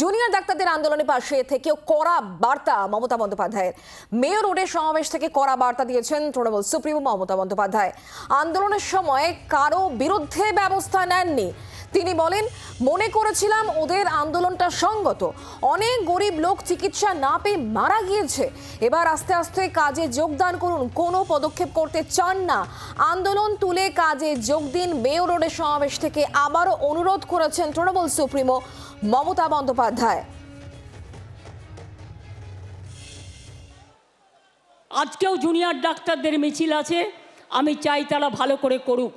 Junior ডাক্তারদের আন্দোলনের পাশে থেকেও কড়া বার্তা মমতা বন্দ্যোপাধ্যায়ের। মেয়র রোডের সমাবেশ থেকে কড়া বার্তা দিয়েছেন তৃণমূল সুপ্রিমো মমতা বন্দ্যোপাধ্যায়। আন্দোলনের সময় কারও বিরুদ্ধে ব্যবস্থা নেননি। তিনি বলেন, মনে করেছিলাম ওদের আন্দোলনটা সঙ্গত। অনেক গরিব লোক চিকিৎসা না পেয়ে মারা গিয়েছে। এবার আস্তে আস্তে কাজে যোগদান করুন। কোনো পদক্ষেপ করতে চান না। আন্দোলন তুলে কাজে যোগ দিন। মেয়র রোডের সমাবেশ থেকে আবারও অনুরোধ করেছেন তৃণমূল সুপ্রিমো মমতা বন্দ্যোপাধ্যায়। আজকেও জুনিয়র ডাক্তারদের মিছিল আছে। আমি চাই তারা ভালো করে করুক।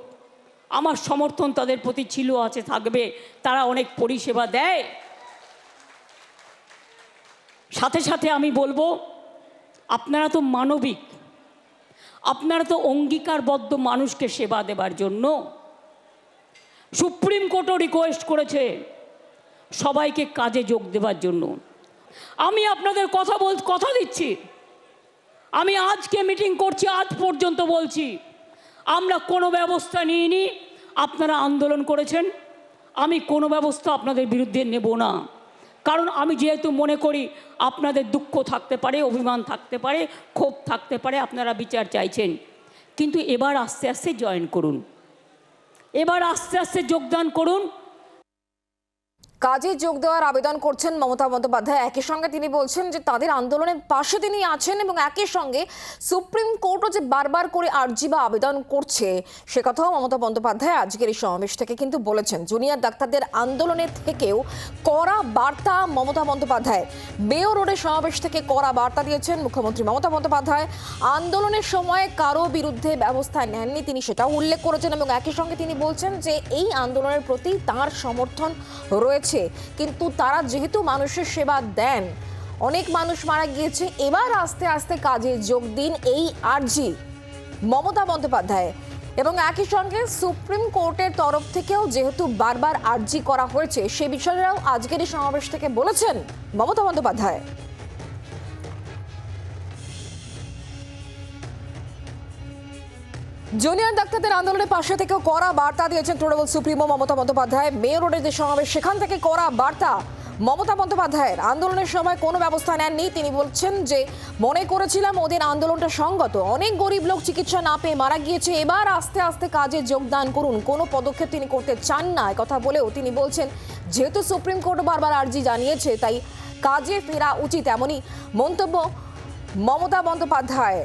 আমার সমর্থন তাদের প্রতি ছিল, আছে, থাকবে। তারা অনেক পরিষেবা দেয়। সাথে সাথে আমি বলব, আপনারা তো মানবিক। আপনারা তো অঙ্গীকারবদ্ধ মানুষকে সেবা দেবার জন্য। সুপ্রিম কোর্টও রিকোয়েস্ট করেছে সবাইকে কাজে যোগ দেবার জন্য। আমি আপনাদের কথা বল, কথা দিচ্ছি। আমি আজকে মিটিং করছি, আজ পর্যন্ত বলছি। আমরা কোনো ব্যবস্থা নিইনি। আপনারা আন্দোলন করেছেন। আমি কোনো ব্যবস্থা আপনাদের বিরুদ্ধে নেব না। কারণ আমি যেহেতু মনে করি আপনাদের দুঃখ থাকতে পারে, অভিমান থাকতে পারে, ক্ষোভ থাকতে পারে, আপনারা বিচার চাইছেন। কিন্তু এবার আস্তে আস্তে জয়েন করুন। এবার আস্তে আস্তে যোগদান করুন। কাজে যোগ দেওয়ার আবেদন করছেন মমতা বন্দ্যোপাধ্যায়। একই সঙ্গে তিনি বলছেন যে তাদের আন্দোলনের পাশে তিনি আছেন এবং একই সঙ্গে সুপ্রিম কোর্টও যে বারবার করে আর্জি বা আবেদন করছে, সে কথাও মমতা বন্দ্যোপাধ্যায় আজকের এই সমাবেশ থেকে কিন্তু বলেছেন। জুনিয়র ডাক্তারদের আন্দোলনের থেকেও কড়া বার্তা মমতা বন্দ্যোপাধ্যায়। মেয়র রোডের সমাবেশ থেকে কড়া বার্তা দিয়েছেন মুখ্যমন্ত্রী মমতা বন্দ্যোপাধ্যায়। আন্দোলনের সময় কারও বিরুদ্ধে ব্যবস্থা নেননি তিনি সেটাও উল্লেখ করেছেন এবং একই সঙ্গে তিনি বলছেন যে এই আন্দোলনের প্রতি তার সমর্থন রয়েছে। কিন্তু তারা যেহেতু মানুষের সেবা দেন, অনেক মানুষ মারা গিয়েছে। এবার আস্তে আস্তে কাজে যোগ দিন এই আর্জি, মমতা বন্দ্যোপাধ্যায়। এবং একই সঙ্গে সুপ্রিম কোর্টের তরফ থেকেও যেহেতু বারবার আর্জি করা হয়েছে, সে বিষয়েও আজকের এই সমাবেশ থেকে বলেছেন মমতা বন্দ্যোপাধ্যায়। জুনিয়র ডাক্তারদের আন্দোলনের পাশে থেকেও কড়া বার্তা দিয়েছেন তৃণমূল সুপ্রিমো মমতা বন্দ্যোপাধ্যায়। মেয়র রোডের যে সমাবেশ সেখান থেকে কড়া বার্তা মমতা বন্দ্যোপাধ্যায়ের। আন্দোলনের সময় কোনো ব্যবস্থা নেননি। তিনি বলছেন যে, মনে করেছিলাম ওদের আন্দোলনটা সঙ্গত। অনেক গরিব লোক চিকিৎসা না পেয়ে মারা গিয়েছে। এবার আস্তে আস্তে কাজে যোগদান করুন। কোনো পদক্ষেপ তিনি করতে চান না। কথা বলেও তিনি বলছেন, যেহেতু সুপ্রিম কোর্ট বারবার আর্জি জানিয়েছে, তাই কাজে ফেরা উচিত। এমনই মন্তব্য মমতা বন্দ্যোপাধ্যায়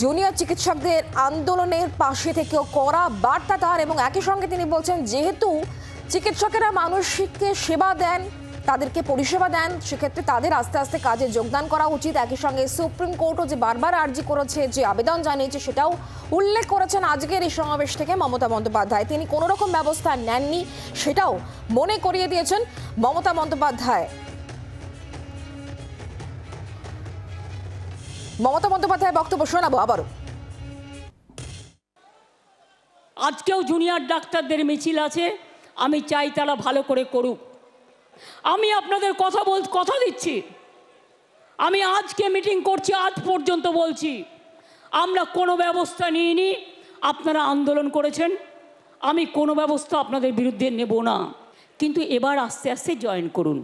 জুনিয়র চিকিৎসকদের আন্দোলনের পাশে থেকেও করা বার্তা তার এবং একই সঙ্গে তিনি বলছেন, যেহেতু চিকিৎসকেরা মানুষকে সেবা দেন, তাদেরকে পরিষেবা দেন, সেক্ষেত্রে তাদের আস্তে আস্তে কাজে যোগদান করা উচিত। একই সঙ্গে সুপ্রিম কোর্টও যে বারবার আর্জি করেছে, যে আবেদন জানিয়েছে, সেটাও উল্লেখ করেছেন আজকের এই সমাবেশ থেকে মমতা বন্দ্যোপাধ্যায়। তিনি কোনো রকম ব্যবস্থা নেননি, সেটাও মনে করিয়ে দিয়েছেন মমতা বন্দ্যোপাধ্যায়। মমতা বন্দ্যোপাধ্যায়ের বক্তব্য শোনাবো আবারও। আজকেও জুনিয়র ডাক্তারদের মিছিল আছে, আমি চাই তারা ভালো করে করুক। আমি আপনাদের কথা বল, কথা দিচ্ছি। আমি আজকে মিটিং করছি, আজ পর্যন্ত বলছি, আমরা কোনো ব্যবস্থা নিইনি, আপনারা আন্দোলন করেছেন, আমি কোনো ব্যবস্থা আপনাদের বিরুদ্ধে নেব না। কিন্তু এবার আস্তে আস্তে জয়েন করুন।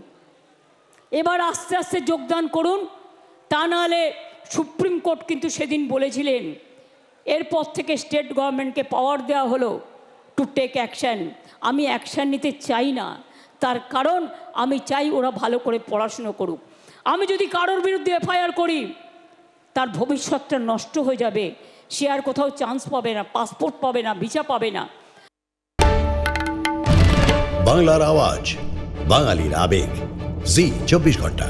এবার আস্তে আস্তে যোগদান করুন, তা নাহলে সুপ্রিম কোর্ট কিন্তু সেদিন বলেছিলেন, এরপর থেকে স্টেট গভর্নমেন্টকে পাওয়ার দেওয়া হলো টু টেক অ্যাকশান আমি অ্যাকশান নিতে চাই না। তার কারণ, আমি চাই ওরা ভালো করে পড়াশুনো করুক। আমি যদি কারোর বিরুদ্ধে এফআইআর করি, তার ভবিষ্যৎটা নষ্ট হয়ে যাবে। সে আর কোথাও চান্স পাবে না পাসপোর্ট পাবে না ভিসা পাবে না। বাংলার আওয়াজ, বাঙালির আবেগ। জি, চব্বিশ ঘণ্টা।